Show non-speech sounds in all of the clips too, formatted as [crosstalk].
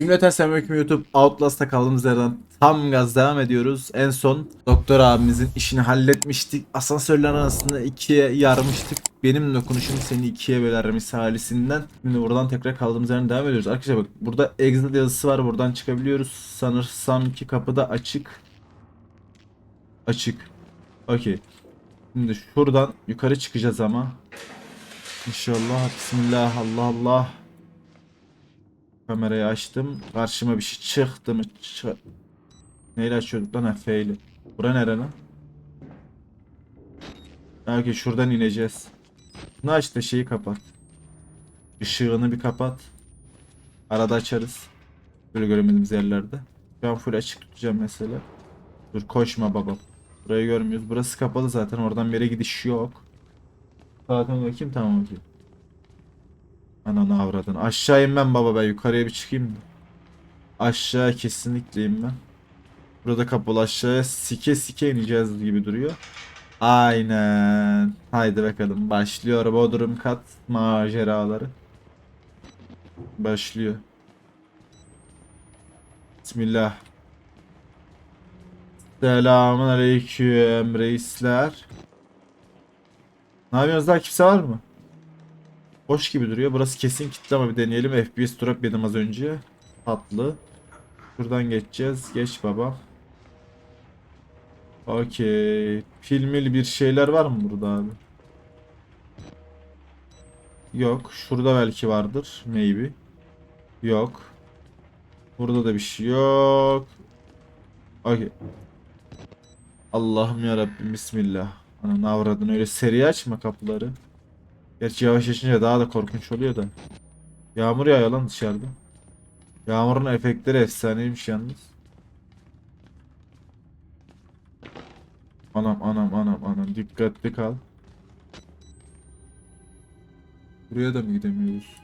Cümleten selamünaleyküm YouTube. Outlast'ta kaldığımız yerden tam gaz devam ediyoruz. En son doktor abimizin işini halletmiştik. Asansörler arasında ikiye yarmıştık. Benim dokunuşum seni ikiye böler misalisinden. Şimdi buradan tekrar kaldığımız yerden devam ediyoruz. Arkadaşlar bak burada exit yazısı var. Buradan çıkabiliyoruz. Sanırsam ki kapıda açık. Açık. Okey. Şimdi şuradan yukarı çıkacağız ama. İnşallah. Bismillah. Allah Allah. Kamerayı açtım. Karşıma bir şey çıktı mı? Çı Neyle açıyorduk lan? Ha F ile. Bura nere lan? Belki şuradan ineceğiz. Bunu aç da şeyi kapat. Işığını bir kapat. Arada açarız. Böyle göremediğimiz yerlerde. Ben full açık tutacağım mesela. Dur koşma babam. Burayı görmüyoruz. Burası kapalı zaten. Oradan bir yere gidiş yok. Zaten bakayım tamam bakayım. Ananı avradın. Aşağı inmem baba ben yukarıya bir çıkayım da. Aşağı kesinlikle inmem. Burada kapalı aşağıya sike sike ineceğiz gibi duruyor. Aynen. Haydi bakalım. Başlıyor Bodrum kat maceraları. Başlıyor. Bismillah. Selamun aleyküm reisler. Ne yapıyorsunuz daha kimse var mı? Boş gibi duruyor. Burası kesin kilitli ama bir deneyelim. FPS drop yedim az önce. Tatlı. Şuradan geçeceğiz. Geç baba. Okey. Filmil bir şeyler var mı burada abi? Yok. Şurada belki vardır. Maybe. Yok. Burada da bir şey yok. Okey. Allah'ım ya bismillah. Ananı avradın öyle seri açma kapıları. Gerçi yavaş açınca daha da korkunç oluyor da. Yağmur yağıyor lan dışarıda. Yağmurun efektleri efsaneymiş yalnız. Anam anam anam anam dikkatli kal. Buraya da mı gidemiyoruz?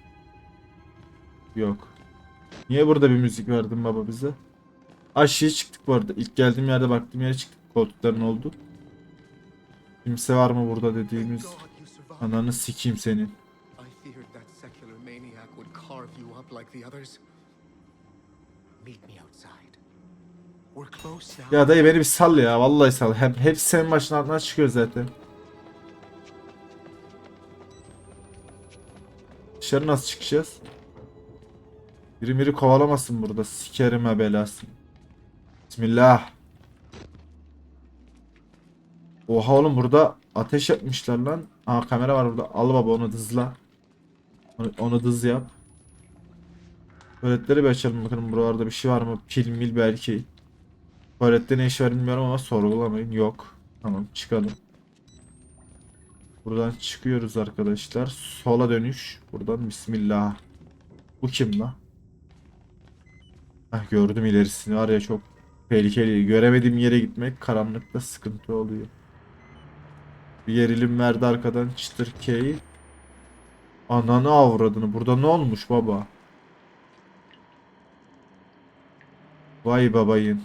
Yok. Niye burada bir müzik verdin baba bize? Aşağıya çıktık bu arada. İlk geldiğim yerde baktığım yere çıktık. Koltukların oldu. Kimse var mı burada dediğimiz. Ananı sikeyim senin. I feared that secular maniac would carve you up like the others. Meet me outside. We're close now. Ya dayı beni bir sal ya. Vallahi sal. Hep, hepsi senin başının altından çıkıyor zaten. Dışarı nasıl çıkacağız? Biri biri kovalamasın burada. Sikerim ha belasını. Bismillah. Oha oğlum burada ateş yapmışlar lan. Aa kamera var burada. Al baba onu hızla. Onu, onu hız yap. Tuvaletleri bir açalım bakalım buralarda bir şey var mı? Pil mil belki. Tuvalette ne iş var bilmiyorum ama sorgulamayın. Yok. Tamam çıkalım. Buradan çıkıyoruz arkadaşlar. Sola dönüş. Buradan bismillah. Bu kim la? Heh, gördüm ilerisini. Var ya çok tehlikeli. Göremediğim yere gitmek karanlıkta sıkıntı oluyor. Bir gerilim verdi arkadan çıtır key. Ananı avradını. Burada ne olmuş baba? Vay babayın.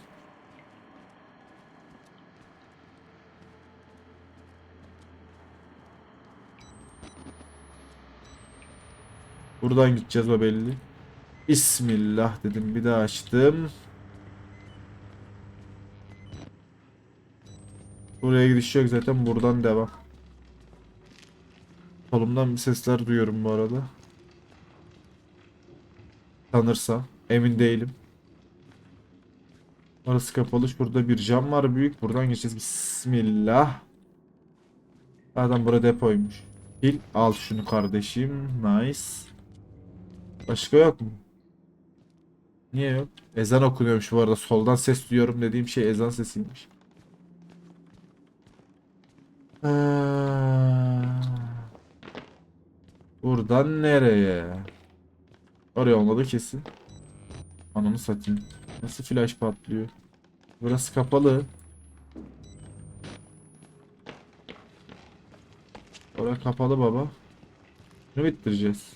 Buradan gideceğiz o belli. Bismillah dedim bir daha açtım. Buraya gidiş yok zaten buradan devam. Solumdan bir sesler duyuyorum bu arada. Sanırsam. Emin değilim. Orası kapalı. Şurada bir cam var büyük. Buradan geçeceğiz. Bismillah. Zaten burada depoymuş. Pil al şunu kardeşim. Nice. Başka yok mu? Niye yok? Ezan okunuyormuş bu arada. Soldan ses duyuyorum dediğim şey ezan sesiymiş. Buradan nereye? Oraya olmadı kesin. Ananı satayım. Nasıl flash patlıyor? Burası kapalı. Orası kapalı baba. Ne bitireceğiz?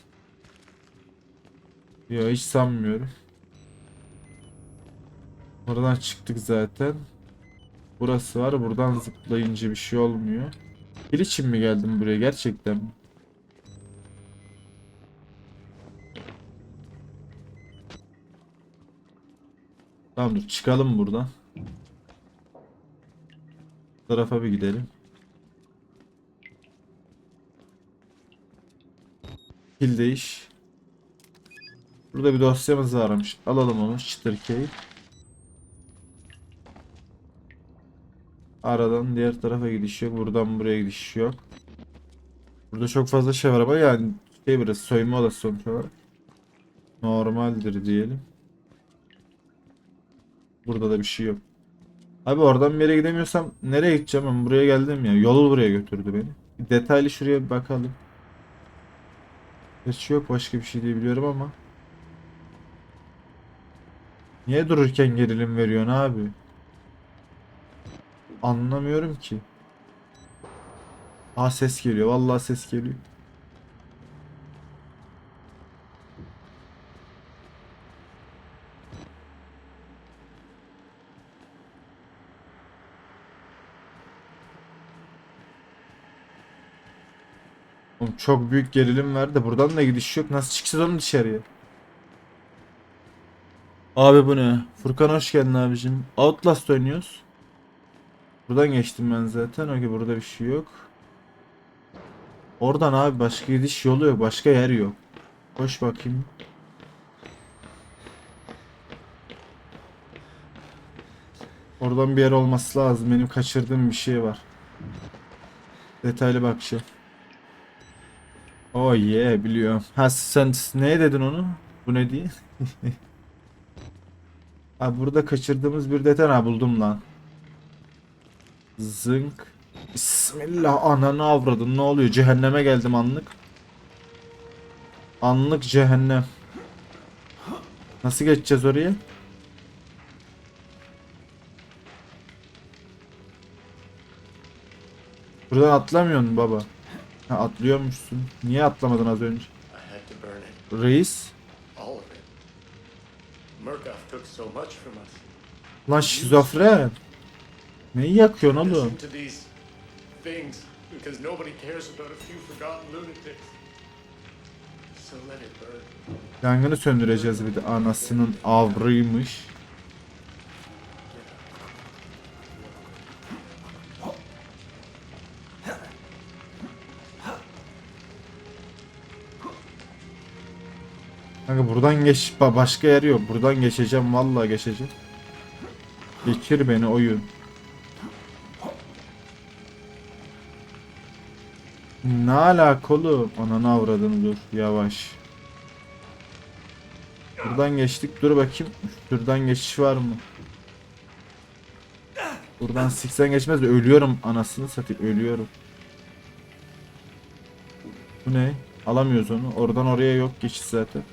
Yok hiç sanmıyorum. Oradan çıktık zaten. Burası var. Buradan zıplayınca bir şey olmuyor. Bir için mi geldim buraya gerçekten mi? Tamam dur çıkalım buradan. Bu tarafa bir gidelim. Pil değiş. Burada bir dosyamız varmış. Alalım onu. Çıtır Aradan diğer tarafa gidiş yok. Buradan buraya gidiş yok. Burada çok fazla şey var ama yani şey burası soyunma odası sonuç olarak. Normaldir diyelim. Burada da bir şey yok. Abi oradan bir yere gidemiyorsam nereye gideceğim ben buraya geldim ya. Yol buraya götürdü beni. Bir detaylı şuraya bir bakalım. Hiç yok başka bir şey diye biliyorum ama. Niye dururken gerilim veriyorsun abi? Anlamıyorum ki. Aa ses geliyor. Vallahi ses geliyor. Oğlum çok büyük gerilim verdi. Buradan da gidiş yok. Nasıl çıkacağız oğlum dışarıya? Abi bu ne? Furkan hoş geldin abicim. Outlast oynuyoruz. Buradan geçtim ben zaten. Okey burada bir şey yok. Oradan abi başka gidiş yolu yok. Başka yer yok. Koş bakayım. Oradan bir yer olması lazım. Benim kaçırdığım bir şey var. Detaylı bakacağım. Oh yeah biliyorum. Ha sen ne dedin onu? Bu ne diye? [laughs] Abi burada kaçırdığımız bir detay ha buldum lan. Zınk. Bismillah ananı avradın ne oluyor? Cehenneme geldim anlık. Anlık cehennem. Nasıl geçeceğiz oraya? Buradan atlamıyorsun baba. Ha atlıyormuşsun. Niye atlamadın az önce? Reis. Lan şizofren. Neyi yakıyorsun oğlum? Because nobody cares about a few forgotten lunatics. So let it burn. Yangını söndüreceğiz bir de anasının avrıymış. Kanka buradan geç ba- başka yer yok. Buradan geçeceğim vallahi geçeceğim. Geçir beni oyun. Ne alaka oğlum? Ananı avradını dur yavaş. Buradan geçtik. Dur bakayım. Şuradan geçiş var mı? Buradan siksen geçmez ölüyorum anasını satayım ölüyorum. Bu ne? Alamıyoruz onu. Oradan oraya yok geçiş zaten.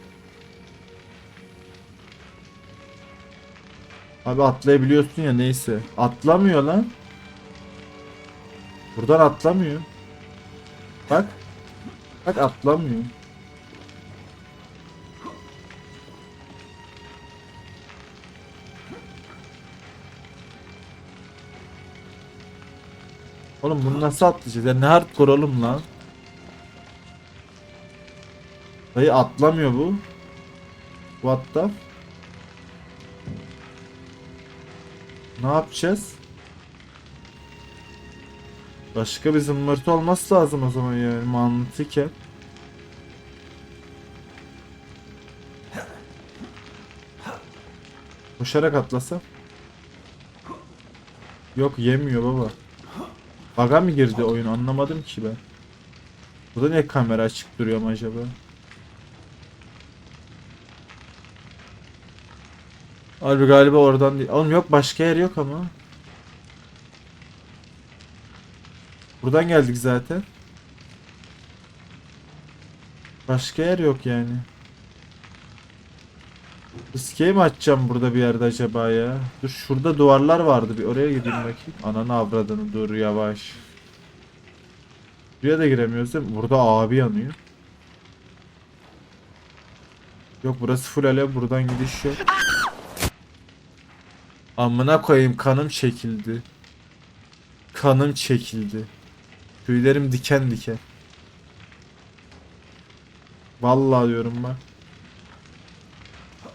Abi atlayabiliyorsun ya neyse. Atlamıyor lan. Buradan atlamıyor. Bak. Bak atlamıyor. Oğlum bunu nasıl atlayacağız ya? Ne hardcore oğlum lan? Dayı atlamıyor bu. What the? Ne yapacağız? Başka bir zımbırtı olması lazım o zaman yani mantıken. Koşarak atlasam. Yok yemiyor baba. Baga mı girdi oyun anlamadım ki ben. Burada niye kamera açık duruyor mu acaba? Abi galiba oradan değil. Oğlum yok başka yer yok ama. Buradan geldik zaten. Başka yer yok yani. İskeye mi açacağım burada bir yerde acaba ya? Dur şurada duvarlar vardı bir oraya gideyim bakayım. Ananı avradını dur yavaş. Buraya da giremiyoruz değil mi? Burada abi yanıyor. Yok burası full alev buradan gidiş yok. Amına koyayım kanım çekildi. Kanım çekildi. Tüylerim diken diken. Vallahi diyorum bak.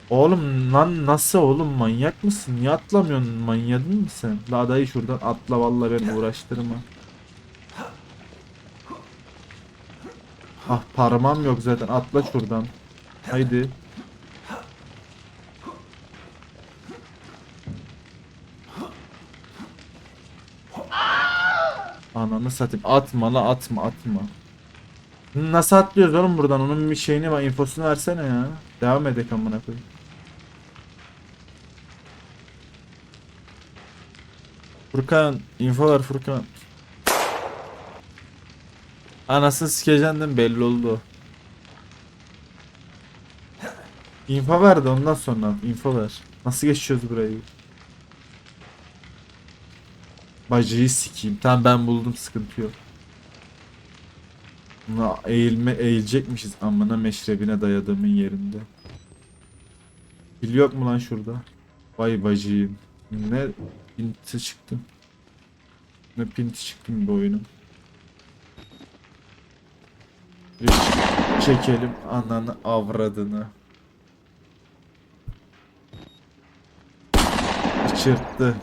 Oğlum lan nasıl oğlum manyak mısın? Niye atlamıyorsun? Manyadın mı sen? La dayı şuradan atla vallahi beni uğraştırma. Ah parmağım yok zaten atla şuradan. Haydi. Ananı satayım. Atma la atma atma. Nasıl atlıyoruz oğlum buradan? Onun bir şeyini var, infosunu versene ya. Devam edek amına koyayım. Furkan, info ver Furkan. Anasını mi? belli oldu. Info ver de ondan sonra info ver. Nasıl geçiyoruz burayı? Bacıyı sikeyim. Tamam ben buldum sıkıntı yok. Buna eğilme eğilecekmişiz amına meşrebine dayadığımın yerinde. Pil yok mu lan şurada? Vay bacıyım. Ne pinti çıktı. Ne pinti çıktı bu oyunun. Çekelim ananı avradını. Çırptı.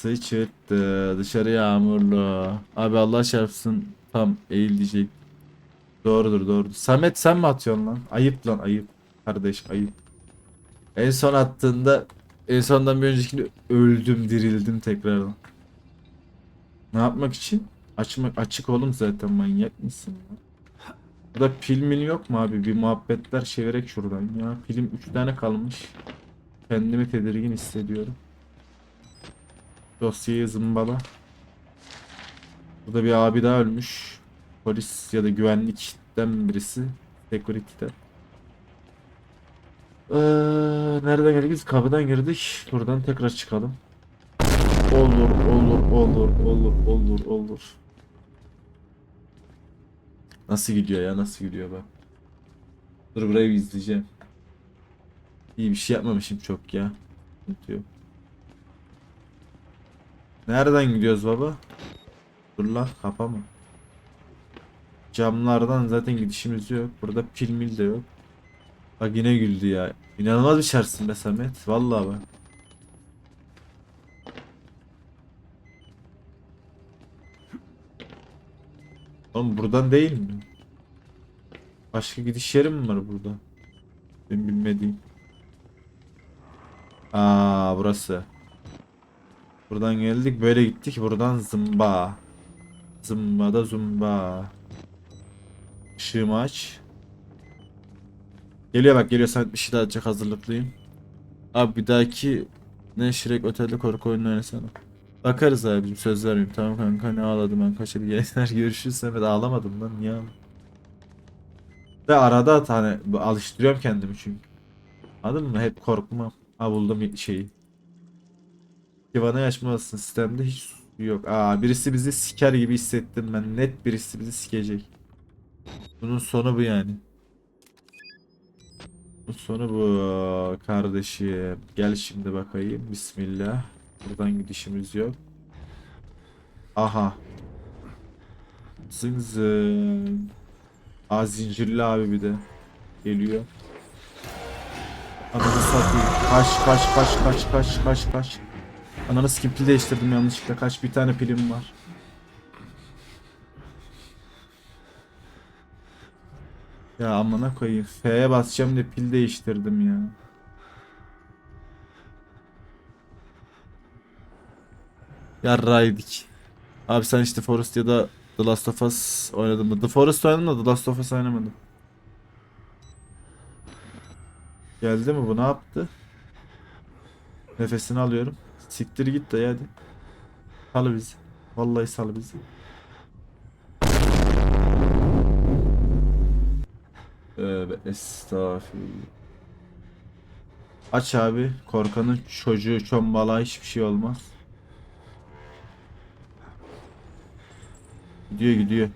Sıçırttı. Dışarı yağmurlu. Abi Allah çarpsın. Tam eğil diyecek. Doğrudur doğrudur. Samet sen mi atıyorsun lan? Ayıp lan ayıp. Kardeş ayıp. En son attığında en sondan bir öncekini öldüm dirildim tekrardan. Ne yapmak için? Açmak açık oğlum zaten manyak mısın? Burada pil mil yok mu abi? Bir muhabbetler çevirek şuradan ya. Pilim 3 tane kalmış. Kendimi tedirgin hissediyorum. Dosyayı zımbala. Burada bir abi daha ölmüş. Polis ya da güvenlikten birisi. Security'den. Ee, nereden geldik? Biz kapıdan girdik. Buradan tekrar çıkalım. Olur, olur, olur, olur, olur, olur. Nasıl gidiyor ya? Nasıl gidiyor bak. Dur burayı izleyeceğim. İyi bir şey yapmamışım çok ya. Yok. Nereden gidiyoruz baba? Dur lan kapama. Camlardan zaten gidişimiz yok. Burada pil mil de yok. Bak yine güldü ya. İnanılmaz bir şersin be Samet. Vallahi bak. Oğlum buradan değil mi? Başka gidiş yeri mi var burada? Ben bilmediğim. Aa burası. Buradan geldik böyle gittik buradan zımba. Zımba da zumba. Işığımı aç. Geliyor bak geliyor sen bir şey daha atacak hazırlıklıyım. Abi bir dahaki ne Shrek Otel'de korku oyunu oynasana. Bakarız abicim söz vermeyeyim. Tamam kanka ne ağladım ben kaç hadi gençler görüşürüz. Evet ağlamadım lan niye? Ve arada hani alıştırıyorum kendimi çünkü. Anladın mı? Hep korkmam. Ha buldum şeyi. Kivana açmalısın sistemde hiç yok. Aa birisi bizi siker gibi hissettim ben. Net birisi bizi sikecek. Bunun sonu bu yani. Bunun sonu bu kardeşim. Gel şimdi bakayım. Bismillah. Buradan gidişimiz yok. Aha. Zın zın. Aa zincirli abi bir de. Geliyor. Ananı satayım. Kaç kaç kaç kaç kaç kaç kaç. Ananı sikim pil değiştirdim yanlışlıkla. Kaç bir tane pilim var. Ya amına koyayım. F'ye basacağım diye pil değiştirdim ya. Yarraydık. Abi sen işte Forest ya da The Last of Us oynadın mı? The Forest oynadım da The Last of Us oynamadım. Geldi mi bu ne yaptı? Nefesini alıyorum. Siktir git de hadi. Sal bizi. Vallahi sal bizi. Tövbe estağfurullah. Aç abi. Korkanın çocuğu çombala hiçbir şey olmaz. Gidiyor gidiyor.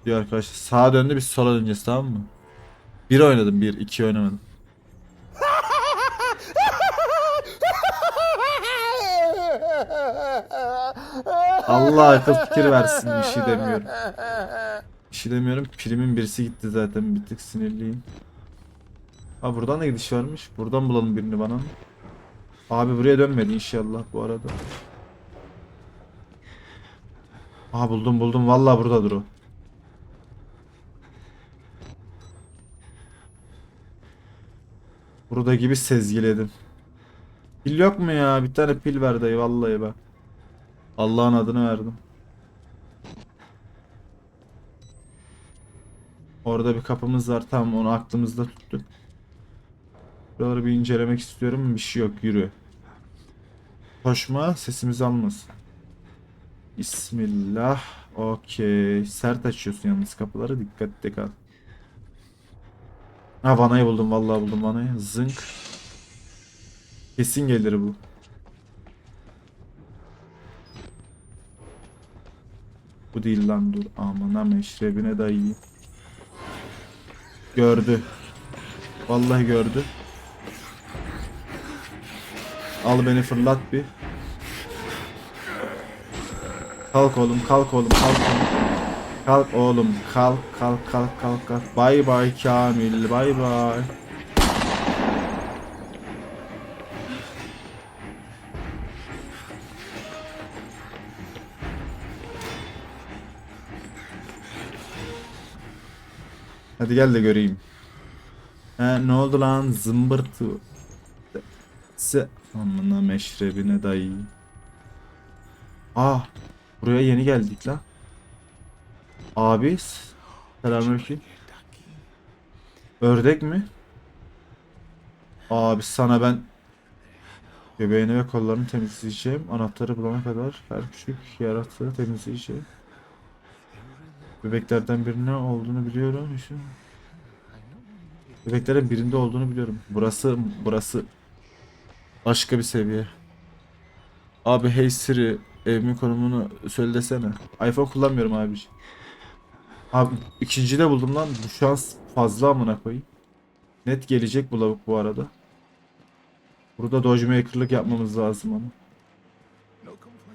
Gidiyor arkadaşlar. Sağa döndü biz sola döneceğiz tamam mı? Bir oynadım bir iki oynamadım. Allah akıl fikir versin bir şey demiyorum. Bir şey demiyorum. Pilimin birisi gitti zaten. Bir tık sinirliyim. Ha buradan da gidiş varmış. Buradan bulalım birini bana. Abi buraya dönmedi inşallah bu arada. Aha buldum buldum. Vallahi buradadır o. Burada gibi sezgiledim. Pil yok mu ya? Bir tane pil ver dayı vallahi bak. Allah'ın adını verdim. Orada bir kapımız var. Tamam onu aklımızda tuttuk. Buraları bir incelemek istiyorum. Bir şey yok. Yürü. Koşma. Sesimizi almasın. Bismillah. Okey. Sert açıyorsun yalnız kapıları. Dikkatli kal. Ha vanayı buldum. Vallahi buldum vanayı. Zınk. Kesin gelir bu. Bu değil lan dur. Amına meşrebine dayı. Gördü. Vallahi gördü. Al beni fırlat bir. Kalk oğlum kalk oğlum kalk oğlum. Kalk oğlum kalk kalk kalk kalk kalk. Bay bay Kamil bay bay. Hadi gel de göreyim. He ne oldu lan zımbırtı. Se amına meşrebine dayı. Ah buraya yeni geldik lan. Abi selamünaleyküm. Ördek mi? Abi sana ben göbeğini ve kollarını temizleyeceğim. Anahtarı bulana kadar her küçük yaratığı temizleyeceğim. Bebeklerden birine olduğunu biliyorum. Şu... Bebeklerin birinde olduğunu biliyorum. Burası burası başka bir seviye. Abi hey Siri evimin konumunu söyle desene. iPhone kullanmıyorum abi. Abi ikinci de buldum lan. Bu şans fazla amına koyayım. Net gelecek bu lavuk bu arada. Burada Dodge yapmamız lazım ama.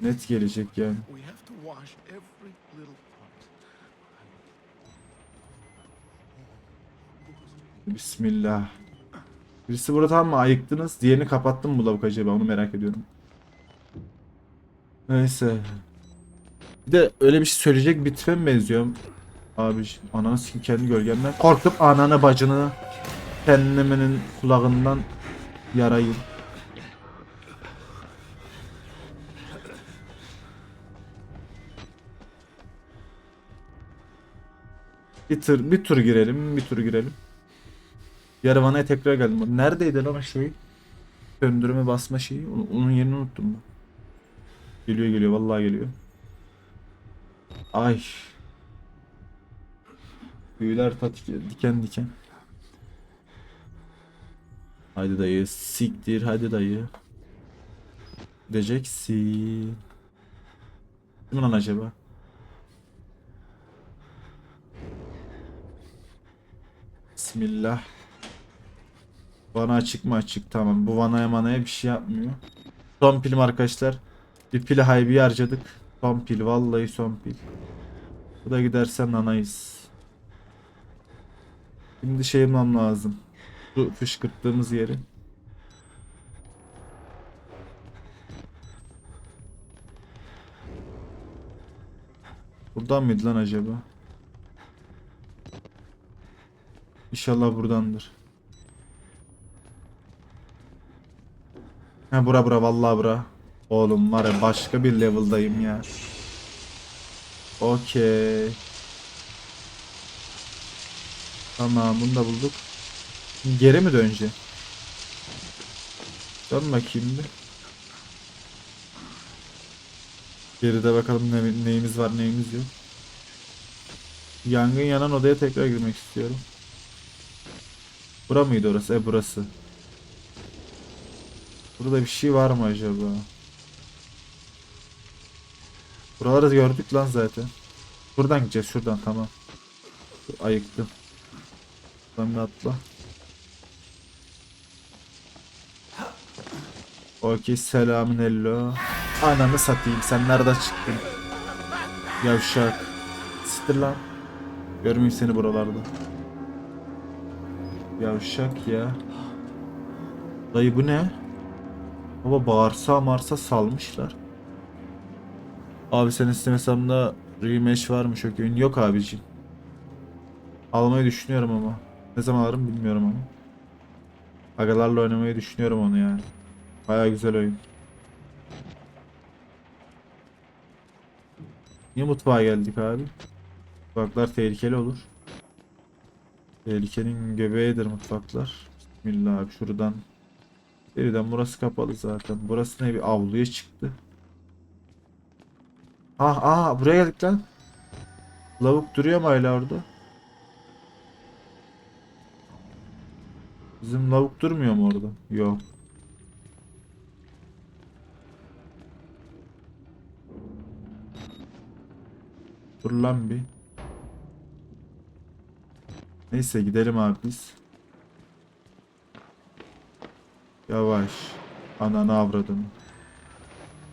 Net gelecek yani. Bismillah. Birisi burada tam mı ayıktınız? Diğerini kapattım mı bu lavuk acaba onu merak ediyorum. Neyse. Bir de öyle bir şey söyleyecek bir tipe mi benziyorum? Abi ananı sikim kendi gölgemden. Korkup ananı bacını kendimin kulağından yarayım. Bir tur, bir tur girelim, bir tur girelim. Yarıvana'ya tekrar geldim. Neredeydi lan o şey? Döndürme basma şeyi. Onu- Onun yerini unuttum ben. Geliyor geliyor vallahi geliyor. Ay. Büyüler tatik diken diken. Haydi dayı siktir hadi dayı. Diyeceksin. Kim lan acaba? Bismillah. Vana açık mı açık tamam. Bu vanaya manaya bir şey yapmıyor. Son pilim arkadaşlar. Bir pili haybi harcadık. Son pil vallahi son pil. Bu da giderse nanayız. Şimdi şey yapmam lazım. Su fışkırttığımız yeri. Buradan mıydı lan acaba? İnşallah buradandır. Ha bura bura vallahi bura. Oğlum var ya başka bir level'dayım ya. Okey. Tamam bunu da bulduk. Geri mi döneceğim? Dön bakayım bir. Geride bakalım ne, neyimiz var neyimiz yok. Yangın yanan odaya tekrar girmek istiyorum. Bura mıydı orası? E burası. Burada bir şey var mı acaba? Buraları gördük lan zaten. Buradan gideceğiz şuradan tamam. Ayıktım. Buradan bir atla. Okey selamün hello. Ananı satayım sen nereden çıktın? Yavşak. Siktir lan. Görmeyeyim seni buralarda. Yavşak ya. Dayı bu ne? Baba bağırsa marsa salmışlar. Abi senin Steam hesabında rematch var mı çok oyun? Yok abicim. Almayı düşünüyorum ama. Ne zaman alırım bilmiyorum ama. Agalarla oynamayı düşünüyorum onu yani. Baya güzel oyun. Niye mutfağa geldik abi? Mutfaklar tehlikeli olur. Tehlikenin göbeğidir mutfaklar. Bismillah abi şuradan. Birden burası kapalı zaten. Burası ne bir avluya çıktı. Ah ah buraya geldik lan. Lavuk duruyor mu hala orada? Bizim lavuk durmuyor mu orada? Yok. Dur lan bir. Neyse gidelim abi biz. Yavaş. Ananı avradım.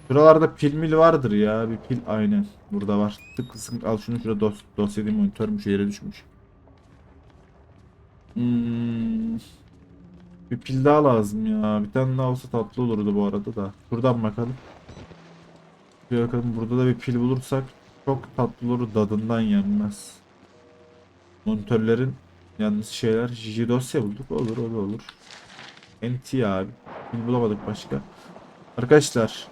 Şuralarda pil mil vardır ya. Bir pil aynen. Burada var. Tık sık al şunu şurada dos dosya değil monitörmüş yere düşmüş. Hmm. Bir pil daha lazım ya. Bir tane daha olsa tatlı olurdu bu arada da. Şuradan bakalım. Bir bakalım burada da bir pil bulursak çok tatlı olur dadından yenmez. Monitörlerin yalnız şeyler Jiji dosya bulduk. Olur olur olur. NT abi. Pil bulamadık başka. Arkadaşlar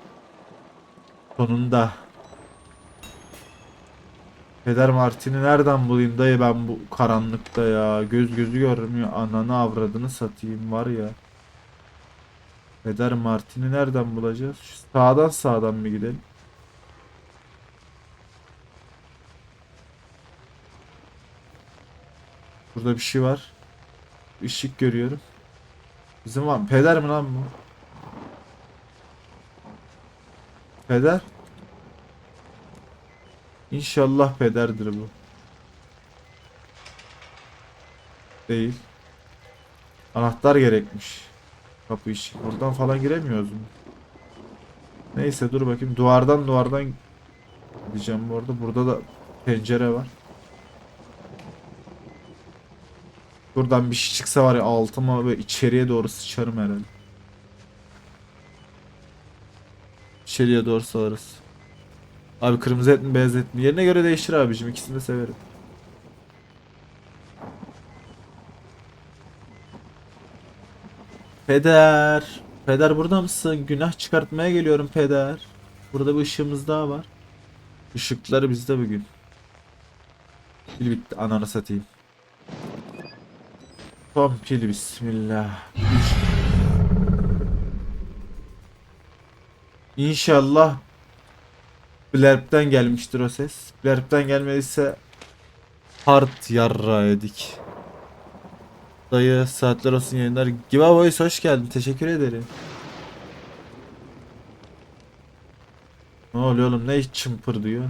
sonunda Peder Martin'i nereden bulayım dayı ben bu karanlıkta ya. Göz gözü görmüyor. Ananı avradını satayım var ya. Peder Martin'i nereden bulacağız? Şu sağdan sağdan mı gidelim? Burada bir şey var. Işık görüyorum. Bizim var mı? Peder mi lan bu? Peder? İnşallah pederdir bu. Değil. Anahtar gerekmiş. Kapı işi. Buradan falan giremiyoruz mu? Neyse dur bakayım. Duvardan duvardan gideceğim bu arada. Burada da pencere var. Buradan bir şey çıksa var ya altıma ve içeriye doğru sıçarım herhalde. İçeriye doğru salarız. Abi kırmızı et mi beyaz et mi? Yerine göre değişir abicim. İkisini de severim. Peder. Peder burada mısın? Günah çıkartmaya geliyorum peder. Burada bir ışığımız daha var. Işıkları bizde bugün. Pil bitti. Ananı satayım. Son pil bismillah. İnşallah Blerp'ten gelmiştir o ses. Blerp'ten gelmediyse hard yarra edik. Dayı saatler olsun yayınlar. Giveaways hoş geldin. Teşekkür ederim. Ne oluyor oğlum? Ne çımpır diyor?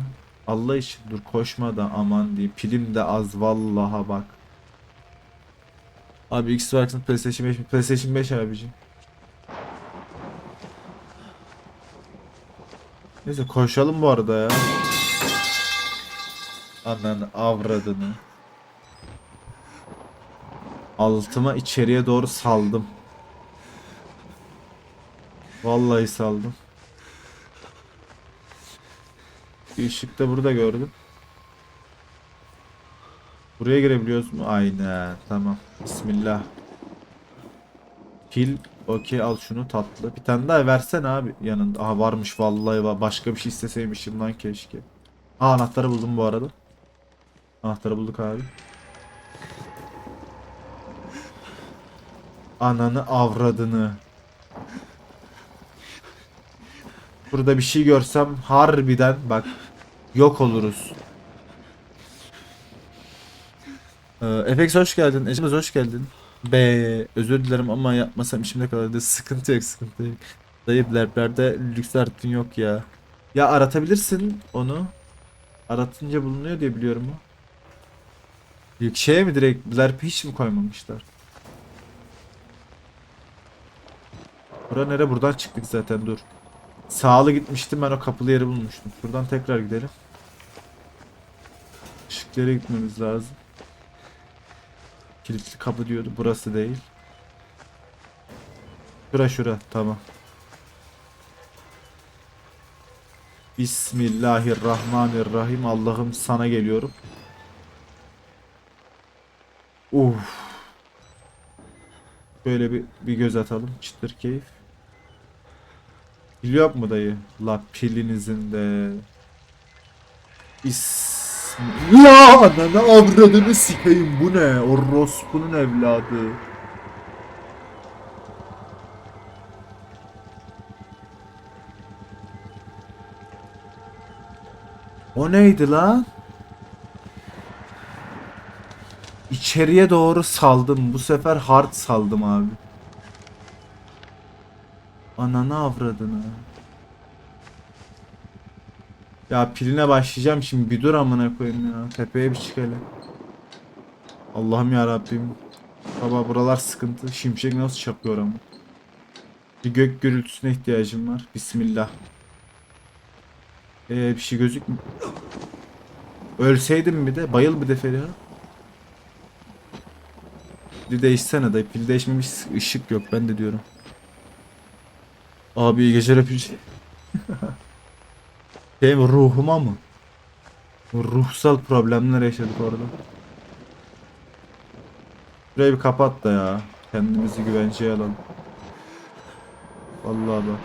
Allah için dur koşma da aman diyeyim. Pilim de az vallaha bak. Abi Xbox'ın PlayStation 5 mi? PlayStation 5 abicim. Neyse koşalım bu arada ya. Ananı avradını. Altıma içeriye doğru saldım. Vallahi saldım. Bir ışık da burada gördüm. Buraya girebiliyoruz mu? Aynen. Tamam. Bismillah. Pil. Okey al şunu tatlı. Bir tane daha versen abi yanında. Aha varmış vallahi var. Başka bir şey isteseymişim lan keşke. Aa anahtarı buldum bu arada. Anahtarı bulduk abi. Ananı avradını. Burada bir şey görsem harbiden bak yok oluruz. Ee, Efex hoş geldin. Ecemiz hoş geldin. Be özür dilerim ama yapmasam içimde kalırdı. Sıkıntı yok sıkıntı yok. Dayı blerplerde lüks arttın yok ya. Ya aratabilirsin onu. Aratınca bulunuyor diye biliyorum o. Şeye mi direkt blerp hiç mi koymamışlar? Bura nere? Buradan çıktık zaten dur. Sağlı gitmiştim ben o kapılı yeri bulmuştum. Buradan tekrar gidelim. Işıklar yere gitmemiz lazım. Kilitli kapı diyordu. Burası değil. Şura şura. Tamam. Bismillahirrahmanirrahim. Allah'ım sana geliyorum. Uf. Böyle bir, bir göz atalım. Çıtır keyif. Pil yok mu dayı? La pilinizin de. Bismillah. Ananı avradını sikeyim. Bu ne? Orospu'nun evladı. O neydi lan? İçeriye doğru saldım. Bu sefer hard saldım abi. Ananı avradını. Ya piline başlayacağım şimdi bir dur amına koyayım ya. Tepeye bir çık hele. Allah'ım ya Rabbim. Baba buralar sıkıntı. Şimşek nasıl çakıyor ama. Bir gök gürültüsüne ihtiyacım var. Bismillah. Ee, bir şey gözükmüyor. Ölseydim bir de bayıl bir de Feriha. Pil değişsene de pil değişmemiş ışık yok ben de diyorum. Abi iyi geceler öpücü. [laughs] şey mi ruhuma mı? Ruhsal problemler yaşadık orada. Şurayı bir kapat da ya. Kendimizi güvenceye alalım. Vallahi bak.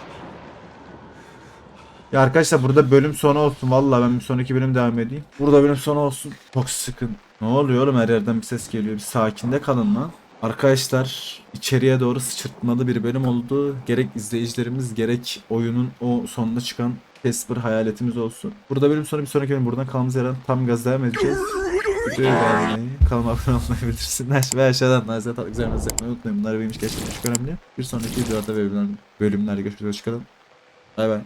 Ya arkadaşlar burada bölüm sonu olsun. Vallahi ben bir sonraki bölüm devam edeyim. Burada bölüm sonu olsun. Çok sıkın. Ne oluyor oğlum her yerden bir ses geliyor. Bir sakinde kalın lan. Arkadaşlar içeriye doğru sıçırtmalı bir bölüm oldu. Gerek izleyicilerimiz gerek oyunun o sonunda çıkan Casper hayaletimiz olsun. Burada bölüm sonu bir sonraki bölüm buradan kalmamız yerden tam gaz devam edeceğiz. [laughs] Videoyu beğenmeyi, kanalıma abone olmayı bildirsinler ve aşağıdan nazik tatlı güzel mesaj yapmayı unutmayın. Bunlar benim için gerçekten çok önemli. Bir sonraki videolarda ve bölümlerde görüşmek üzere. Hoşçakalın. Bay bay.